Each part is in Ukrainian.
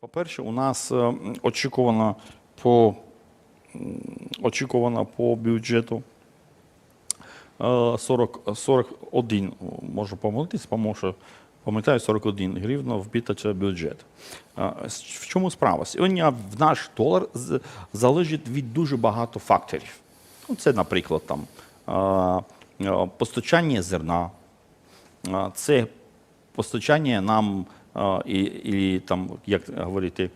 По-перше, у нас е, очікувано по, очікувано по бюджету е, 40, 41, можу помилитись, що пам'ятаю, 41 гривна вбита це бюджет. Е, В чому справа? Сьогодні в наш долар залежить від дуже багато факторів. Ну, це, наприклад, там, е, е, постачання зерна, це постачання нам, і, і там, як говорити,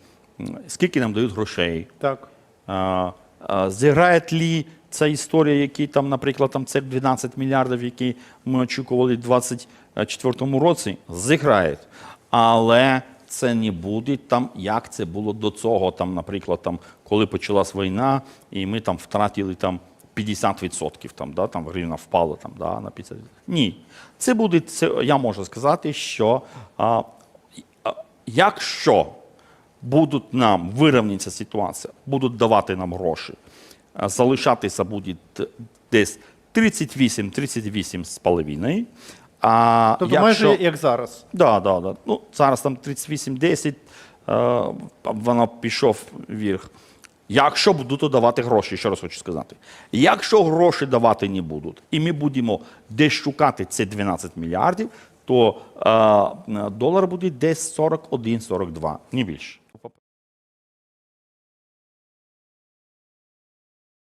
скільки нам дають грошей. Так. А, а, Зіграє ли ця історія, які там, наприклад, там це 12 мільярдів, які ми очікували в 2024 році, зіграє. Але це не буде там, як це було до цього, там, наприклад, там, коли почалась війна, і ми там втратили там 50%, там, да, там гривна впала там, да, на 50%. Ні. Це буде, це, я можу сказати, що а, якщо будуть нам вирівняться ситуація, будуть давати нам гроші, залишатися буде десь 38-38 з половиною. А Тобто якщо... майже як зараз. Да, да, да. Ну, зараз там 38-10, е, воно пішов вверх. Якщо будуть давати гроші, ще раз хочу сказати. Якщо гроші давати не будуть, і ми будемо десь шукати ці 12 мільярдів, то е, долар буде десь 41-42, не більше.